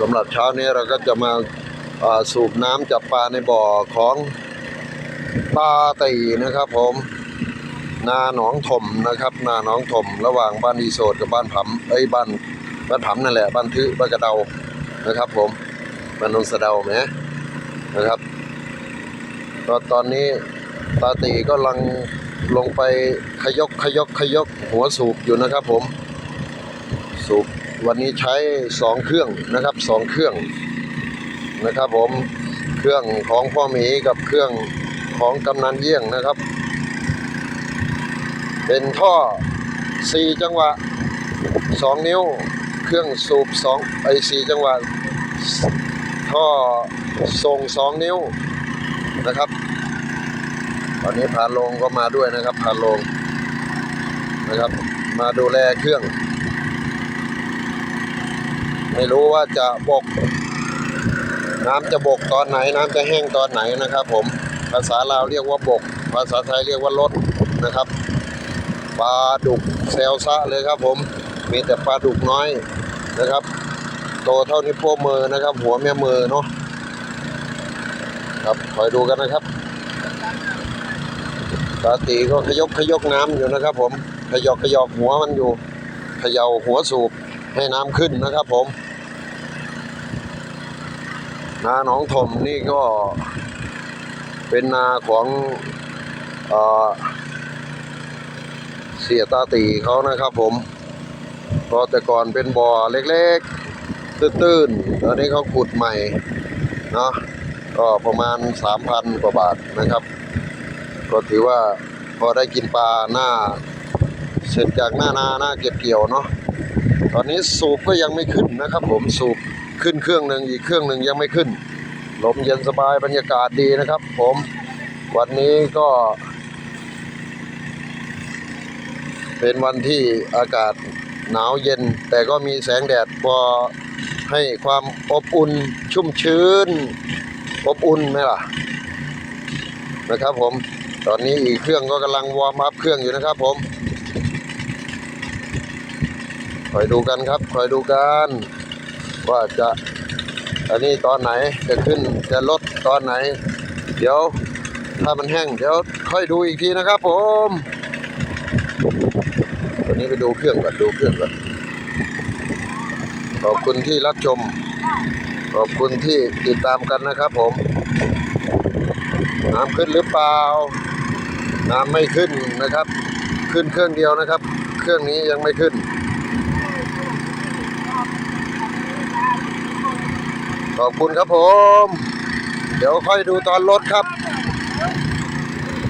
สำหรับเช้านี้เราก็จะมาาสูบน้ำจับปลาในบ่อของตาตีนะครับผม นาหนองถมนะครับ นาหนองถมระหว่างบ้านอีโสดกับบ้านผำเอ้ยบ้านบ้านผำนั่นแหละบ้านทึบ้านกระเดานะครับ ผมบ้านนนสะเดาไหมนะครับก็ตอนนี้ตาตีก็ลังลงไปขยกขยกขยกหัวสูบอยู่นะครับผม สูบ วันนี้ใช้สองเครื่องนะครับสองเครื่องนะครับผมเครื่องของพ่อหมีกับเครื่องของกำนันเยี่ยงนะครับ เป็นท่อสี่จังหวะสองนิ้ว เครื่องสูบสองไอสี่จังหวะท่อส่งสองนิ้วนะครับ ตอนนี้พาลงก็มาด้วยนะครับพาลงนะครับ มาดูแลเครื่อง ไม่รู้ว่าจะบก น้ำจะบกตอนไหน น้ำจะแห้งตอนไหนนะครับ ผมภาษาลาวเรียกว่าบก ภาษาไทยเรียกว่าลดนะครับปลาดุกแซลซะเลยครับ ผมมีแต่ปลาดุกน้อยนะครับโตเท่านี้วโป้มือนะครับ หัวแม่มือเนาะครับคอยดูกันนะครับตาตีก็ขยกขยกน้ำอยู่นะครับ ผมขยอกขยอกหัวมันอยู่เขย่าหัวสูบ ให้น้ำขึ้นนะครับผมนาหนองถมนี่ก็เป็นนาของเอ่อเสียตาตีเขานะครับผมก็แต่ก่อนเป็นบ่อเล็กๆ ตื้นๆ ตอนนี้เขาขุดใหม่เนาะก็ประมาณ 3,000 กว่าบาทนะครับ ก็ถือว่าพอได้กินปลาหน้า เสร็จจากหน้านาหน้าเก็บเกี่ยวเนาะ ตอนนี้สูบก็ยังไม่ขึ้นนะครับ ผมสูบขึ้นเครื่องหนึ่งอีกเครื่องหนึ่งยังไม่ขึ้น ลมเย็นสบายบรรยากาศดีนะครับ ผมวันนี้ก็ เป็นวันที่อากาศหนาวเย็น แต่ก็มีแสงแดดพอให้ความอบอุ่นชุ่มชื้น อบอุ่นไหมล่ะ นะครับผม ตอนนี้อีกเครื่องก็กำลังวอร์มอัพเครื่องอยู่นะครับผม คอยดูกันครับคอยดูกันว่าจะอันนี้ตอนไหนจะขึ้นจะลดตอนไหน เดี๋ยวถ้ามันแห้งเดี๋ยวค่อยดูอีกทีนะครับ ผมตอนนี้ไปดูเครื่องก่อนดูเครื่องก่อนขอบคุณที่รับชม ขอบคุณที่ติดตามกันนะครับ ผม น้ำขึ้นหรือเปล่า น้ำไม่ขึ้นนะครับ ขึ้นเครื่องเดียวนะครับ เครื่องนี้ยังไม่ขึ้น ขอบคุณครับผม เดี๋ยวค่อยดูตอนรถครับ